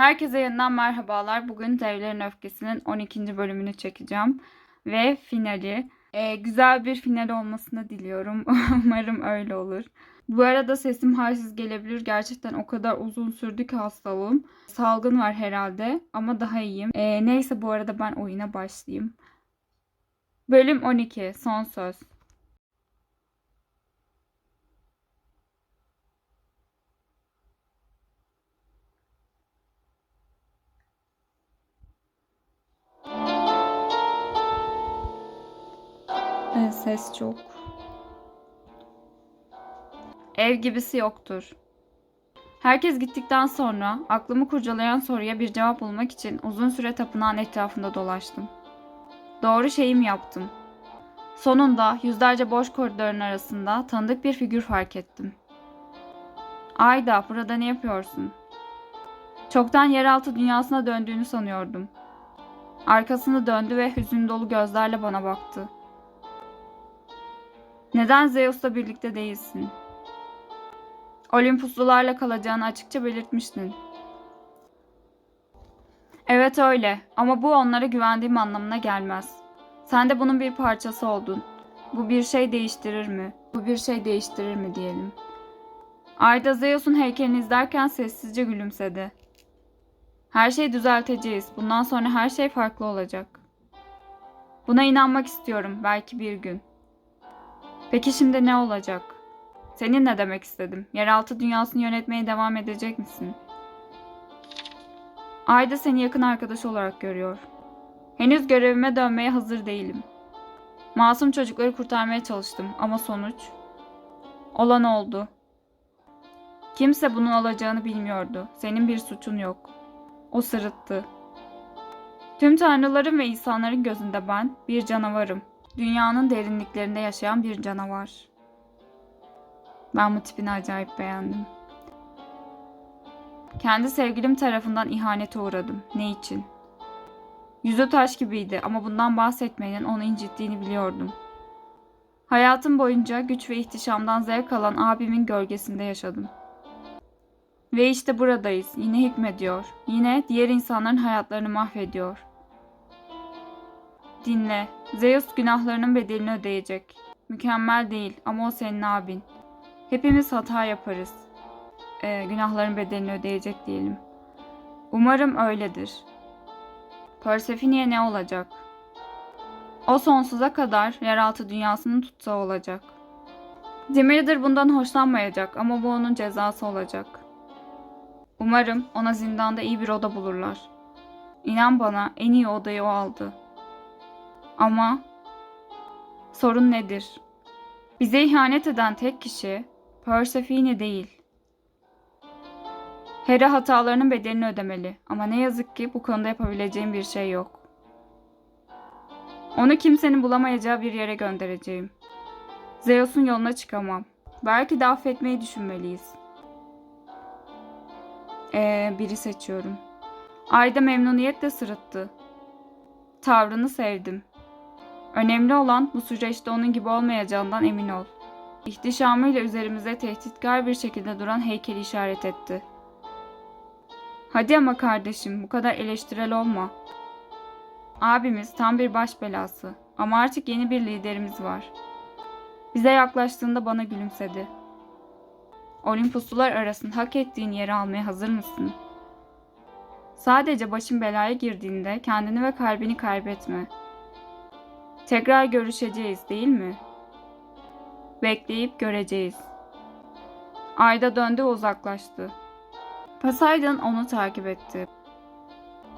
Herkese yeniden merhabalar. Bugün Devlerin Öfkesi'nin 12. bölümünü çekeceğim. Ve finali. Ee, güzel bir final olmasını diliyorum. Umarım öyle olur. Bu arada sesim halsiz gelebilir. Gerçekten o kadar uzun sürdü ki hastalığım. Salgın var herhalde ama daha iyiyim. Ee, neyse bu arada ben oyuna başlayayım. Bölüm 12. Son söz. Ses çok. Ev gibisi yoktur. Herkes gittikten sonra aklımı kurcalayan soruya bir cevap bulmak için uzun süre tapınağın etrafında dolaştım. Doğru şeyi mi yaptım? Sonunda yüzlerce boş koridorun arasında tanıdık bir figür fark ettim. Ayda, burada ne yapıyorsun? Çoktan yeraltı dünyasına döndüğünü sanıyordum. Arkasını döndü ve hüzün dolu gözlerle bana baktı. Neden Zeus'la birlikte değilsin? Olympuslularla kalacağını açıkça belirtmiştin. Evet öyle ama bu onlara güvendiğim anlamına gelmez. Sen de bunun bir parçası oldun. Bu bir şey değiştirir mi? Bu bir şey değiştirir mi diyelim. Ayda Zeus'un heykelini izlerken sessizce gülümsedi. Her şeyi düzelteceğiz. Bundan sonra her şey farklı olacak. Buna inanmak istiyorum belki bir gün. Peki şimdi ne olacak? Senin ne demek istedim? Yeraltı dünyasını yönetmeye devam edecek misin? Ayda seni yakın arkadaş olarak görüyor. Henüz görevime dönmeye hazır değilim. Masum çocukları kurtarmaya çalıştım ama sonuç? Olan oldu. Kimse bunun olacağını bilmiyordu. Senin bir suçun yok. O sırıttı. Tüm tanrıların ve insanların gözünde ben bir canavarım. Dünyanın derinliklerinde yaşayan bir canavar. Ben bu tipini acayip beğendim. Kendi sevgilim tarafından ihanete uğradım. Ne için? Yüzü taş gibiydi ama bundan bahsetmenin onu incittiğini biliyordum. Hayatım boyunca güç ve ihtişamdan zevk alan abimin gölgesinde yaşadım. Ve işte buradayız. Yine hükmediyor. Yine diğer insanların hayatlarını mahvediyor. Dinle. Zeus günahlarının bedelini ödeyecek. Mükemmel değil ama o senin abin. Hepimiz hata yaparız. Ee, günahların bedelini ödeyecek diyelim. Umarım öyledir. Persephone'ye ne olacak? O sonsuza kadar yeraltı dünyasının tutsağı olacak. Demirdir bundan hoşlanmayacak ama bu onun cezası olacak. Umarım ona zindanda iyi bir oda bulurlar. İnan bana en iyi odayı o aldı. Ama sorun nedir? Bize ihanet eden tek kişi Persephone değil. Hera hatalarının bedelini ödemeli ama ne yazık ki bu konuda yapabileceğim bir şey yok. Onu kimsenin bulamayacağı bir yere göndereceğim. Zeus'un yoluna çıkamam. Belki de affetmeyi düşünmeliyiz. Ee, biri seçiyorum. Ayda memnuniyetle sırıttı. Tavrını sevdim. Önemli olan bu süreçte onun gibi olmayacağından emin ol. İhtişamıyla üzerimize tehditkar bir şekilde duran heykeli işaret etti. Hadi ama kardeşim bu kadar eleştirel olma. Abimiz tam bir baş belası ama artık yeni bir liderimiz var. Bize yaklaştığında bana gülümsedi. Olimpuslular arasında hak ettiğin yeri almaya hazır mısın? Sadece başın belaya girdiğinde kendini ve kalbini kaybetme. Tekrar görüşeceğiz değil mi? Bekleyip göreceğiz. Ayda döndü uzaklaştı. Poseidon onu takip etti.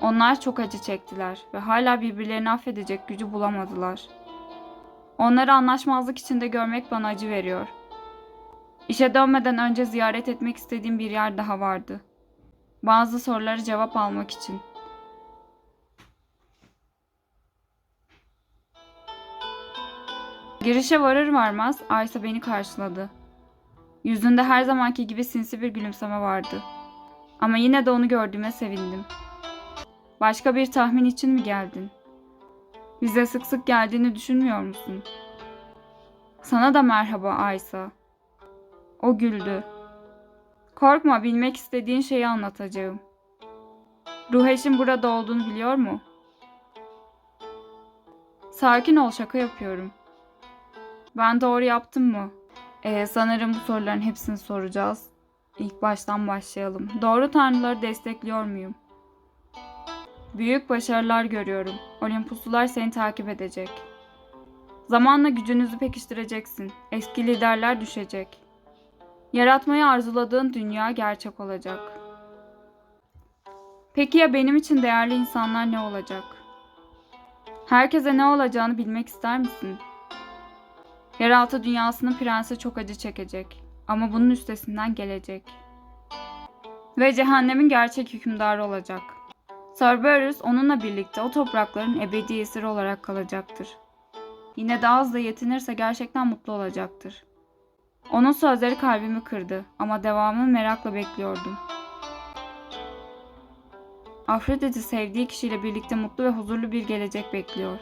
Onlar çok acı çektiler ve hala birbirlerini affedecek gücü bulamadılar. Onları anlaşmazlık içinde görmek bana acı veriyor. İşe dönmeden önce ziyaret etmek istediğim bir yer daha vardı. Bazı soruları cevap almak için. Girişe varır varmaz Aysa beni karşıladı. Yüzünde her zamanki gibi sinsi bir gülümseme vardı. Ama yine de onu gördüğüme sevindim. Başka bir tahmin için mi geldin? Bize sık sık geldiğini düşünmüyor musun? Sana da merhaba Aysa. O güldü. Korkma bilmek istediğin şeyi anlatacağım. Ruh eşin burada olduğunu biliyor mu? Sakin ol şaka yapıyorum. Ben doğru yaptım mı? Ee, sanırım bu soruların hepsini soracağız. İlk baştan başlayalım. Doğru tanrıları destekliyor muyum? Büyük başarılar görüyorum. Olimpuslular seni takip edecek. Zamanla gücünüzü pekiştireceksin. Eski liderler düşecek. Yaratmayı arzuladığın dünya gerçek olacak. Peki ya benim için değerli insanlar ne olacak? Herkese ne olacağını bilmek ister misin? Yeraltı dünyasının prensi çok acı çekecek ama bunun üstesinden gelecek. Ve cehennemin gerçek hükümdarı olacak. Cerberus onunla birlikte o toprakların ebedi esiri olarak kalacaktır. Yine de az da yetinirse gerçekten mutlu olacaktır. Onun sözleri kalbimi kırdı ama devamını merakla bekliyordum. Afrodit'i sevdiği kişiyle birlikte mutlu ve huzurlu bir gelecek bekliyor.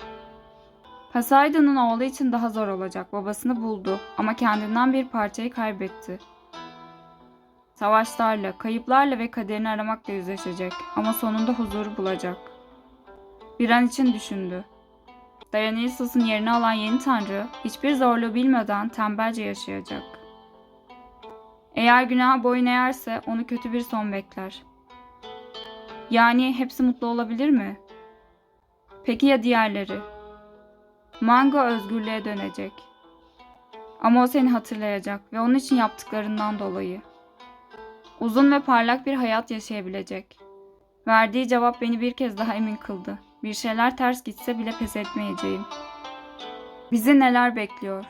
Poseidon'un oğlu için daha zor olacak. Babasını buldu ama kendinden bir parçayı kaybetti. Savaşlarla, kayıplarla ve kaderini aramakla yüzleşecek ama sonunda huzuru bulacak. Bir an için düşündü. Dionysus'un yerini alan yeni tanrı hiçbir zorluğu bilmeden tembelce yaşayacak. Eğer günaha boyun eğerse onu kötü bir son bekler. Yani hepsi mutlu olabilir mi? Peki ya diğerleri? Mango özgürlüğe dönecek. Ama o seni hatırlayacak ve onun için yaptıklarından dolayı. Uzun ve parlak bir hayat yaşayabilecek. Verdiği cevap beni bir kez daha emin kıldı. Bir şeyler ters gitse bile pes etmeyeceğim. Bizi neler bekliyor?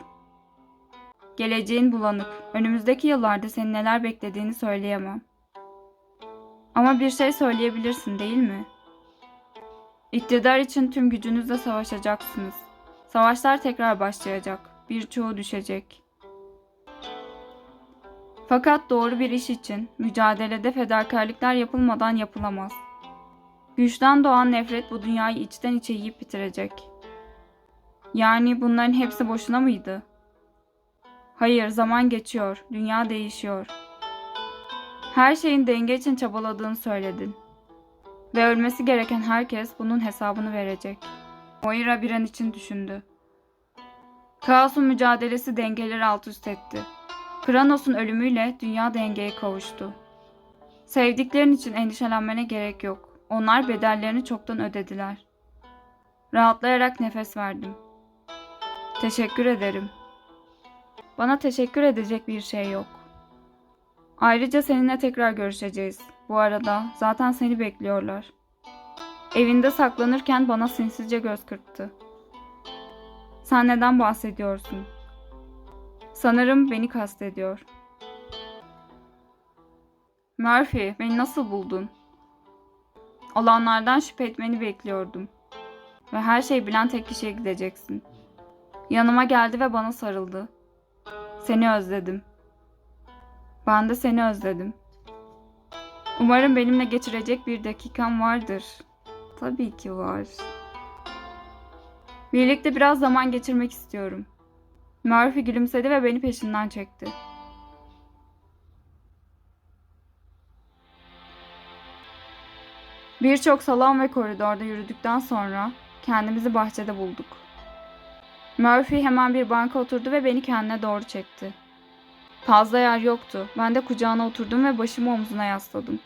Geleceğin bulanık. Önümüzdeki yıllarda seni neler beklediğini söyleyemem. Ama bir şey söyleyebilirsin değil mi? İktidar için tüm gücünüzle savaşacaksınız. Savaşlar tekrar başlayacak. Birçoğu düşecek. Fakat doğru bir iş için mücadelede fedakarlıklar yapılmadan yapılamaz. Güçten doğan nefret bu dünyayı içten içe yiyip bitirecek. Yani bunların hepsi boşuna mıydı? Hayır, zaman geçiyor, dünya değişiyor. Her şeyin denge için çabaladığını söyledin. Ve ölmesi gereken herkes bunun hesabını verecek. Moira bir an için düşündü. Kaos'un mücadelesi dengeleri alt üst etti. Kranos'un ölümüyle dünya dengeye kavuştu. Sevdiklerin için endişelenmene gerek yok. Onlar bedellerini çoktan ödediler. Rahatlayarak nefes verdim. Teşekkür ederim. Bana teşekkür edecek bir şey yok. Ayrıca seninle tekrar görüşeceğiz. Bu arada zaten seni bekliyorlar. Evinde saklanırken bana sinsizce göz kırptı. Sen neden bahsediyorsun? Sanırım beni kastediyor. Murphy, beni nasıl buldun? Olanlardan şüphe etmeni bekliyordum. Ve her şeyi bilen tek kişiye gideceksin. Yanıma geldi ve bana sarıldı. Seni özledim. Ben de seni özledim. Umarım benimle geçirecek bir dakikan vardır. Tabii ki var. Birlikte biraz zaman geçirmek istiyorum. Murphy gülümsedi ve beni peşinden çekti. Birçok salon ve koridorda yürüdükten sonra kendimizi bahçede bulduk. Murphy hemen bir banka oturdu ve beni kendine doğru çekti. Fazla yer yoktu. Ben de kucağına oturdum ve başımı omzuna yasladım.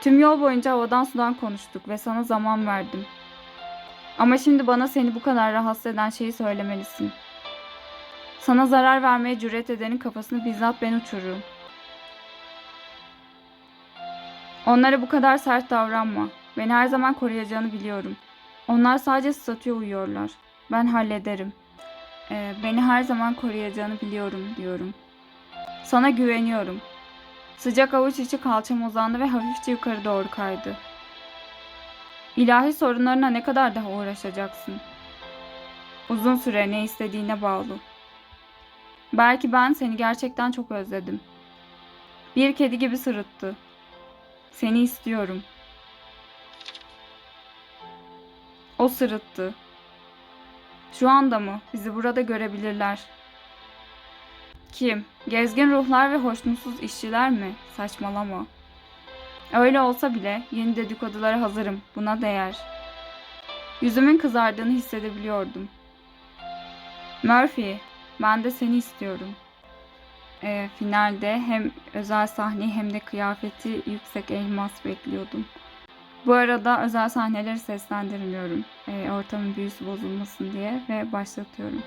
Tüm yol boyunca havadan sudan konuştuk ve sana zaman verdim. Ama şimdi bana seni bu kadar rahatsız eden şeyi söylemelisin. Sana zarar vermeye cüret edenin kafasını bizzat ben uçururum. Onlara bu kadar sert davranma. Beni her zaman koruyacağını biliyorum. Onlar sadece statüye uyuyorlar. Ben hallederim. Ee, beni her zaman koruyacağını biliyorum diyorum. Sana güveniyorum. Sıcak avuç içi kalçam uzandı ve hafifçe yukarı doğru kaydı. İlahi sorunlarına ne kadar daha uğraşacaksın? Uzun süre ne istediğine bağlı. Belki ben seni gerçekten çok özledim. Bir kedi gibi sırıttı. Seni istiyorum. O sırıttı. Şu anda mı? Bizi burada görebilirler. Kim? Gezgin ruhlar ve hoşnutsuz işçiler mi? Saçmalama. Öyle olsa bile yeni dedikodulara hazırım. Buna değer. Yüzümün kızardığını hissedebiliyordum. Murphy, ben de seni istiyorum. Ee, finalde hem özel sahneyi hem de kıyafeti yüksek elmas bekliyordum. Bu arada özel sahneleri seslendirmiyorum. Ee, ortamın büyüsü bozulmasın diye ve başlatıyorum.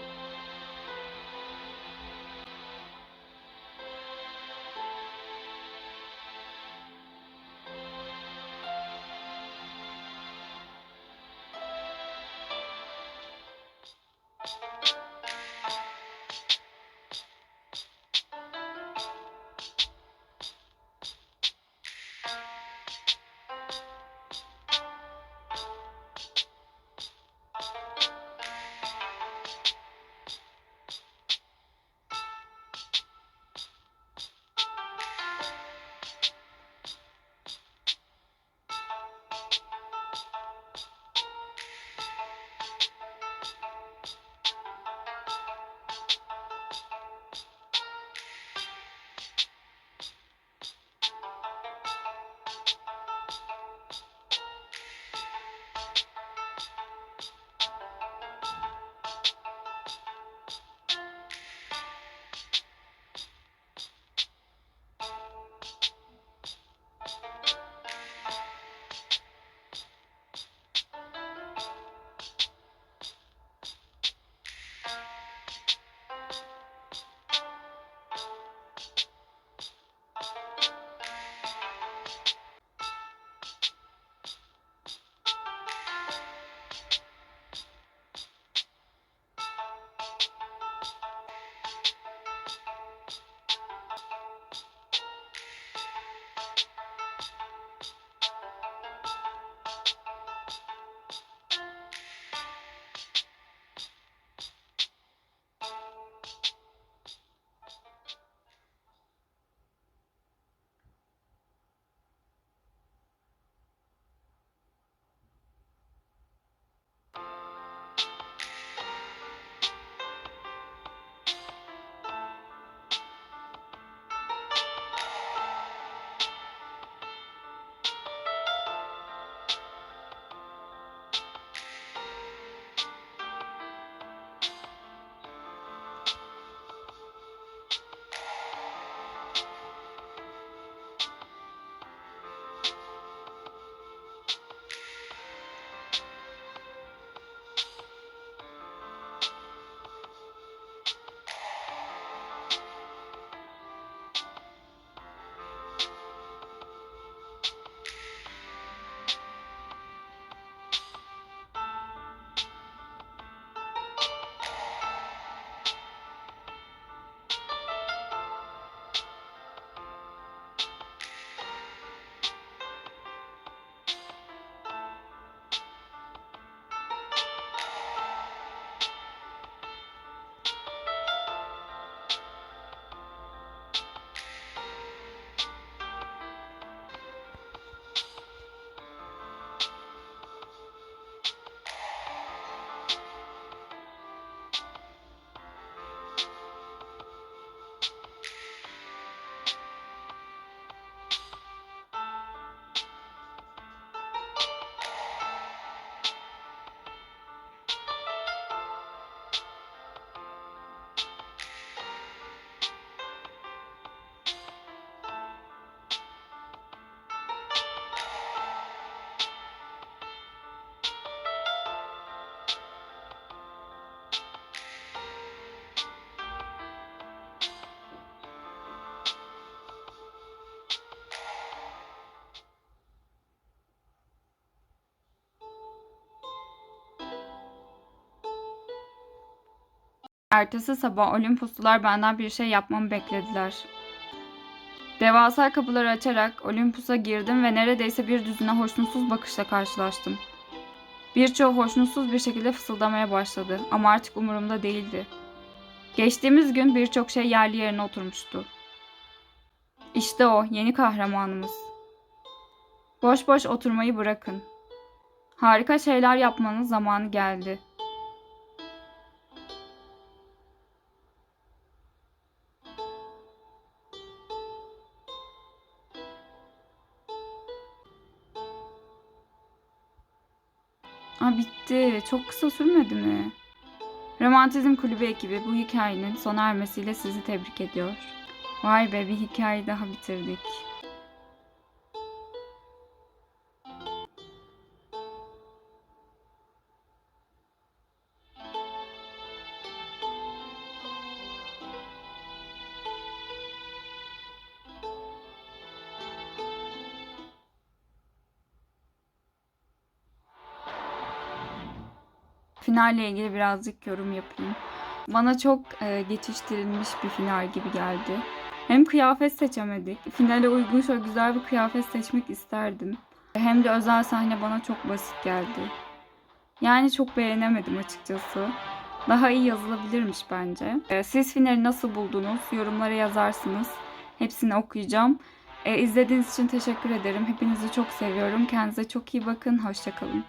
Ertesi sabah Olympuslular benden bir şey yapmamı beklediler. Devasa kapıları açarak Olympus'a girdim ve neredeyse bir düzine hoşnutsuz bakışla karşılaştım. Birçoğu hoşnutsuz bir şekilde fısıldamaya başladı ama artık umurumda değildi. Geçtiğimiz gün birçok şey yerli yerine oturmuştu. İşte o, yeni kahramanımız. Boş boş oturmayı bırakın. Harika şeyler yapmanın zamanı geldi. Aa bitti. Çok kısa sürmedi mi? Romantizm Kulübü ekibi bu hikayenin sona ermesiyle sizi tebrik ediyor. Vay be bir hikaye daha bitirdik. Finalle ilgili birazcık yorum yapayım. Bana çok e, geçiştirilmiş bir final gibi geldi. Hem kıyafet seçemedik. Finale uygun şöyle güzel bir kıyafet seçmek isterdim. Hem de özel sahne bana çok basit geldi. Yani çok beğenemedim açıkçası. Daha iyi yazılabilirmiş bence. E, siz finali nasıl buldunuz? Yorumlara yazarsınız. Hepsini okuyacağım. E, izlediğiniz için teşekkür ederim. Hepinizi çok seviyorum. Kendinize çok iyi bakın. Hoşçakalın.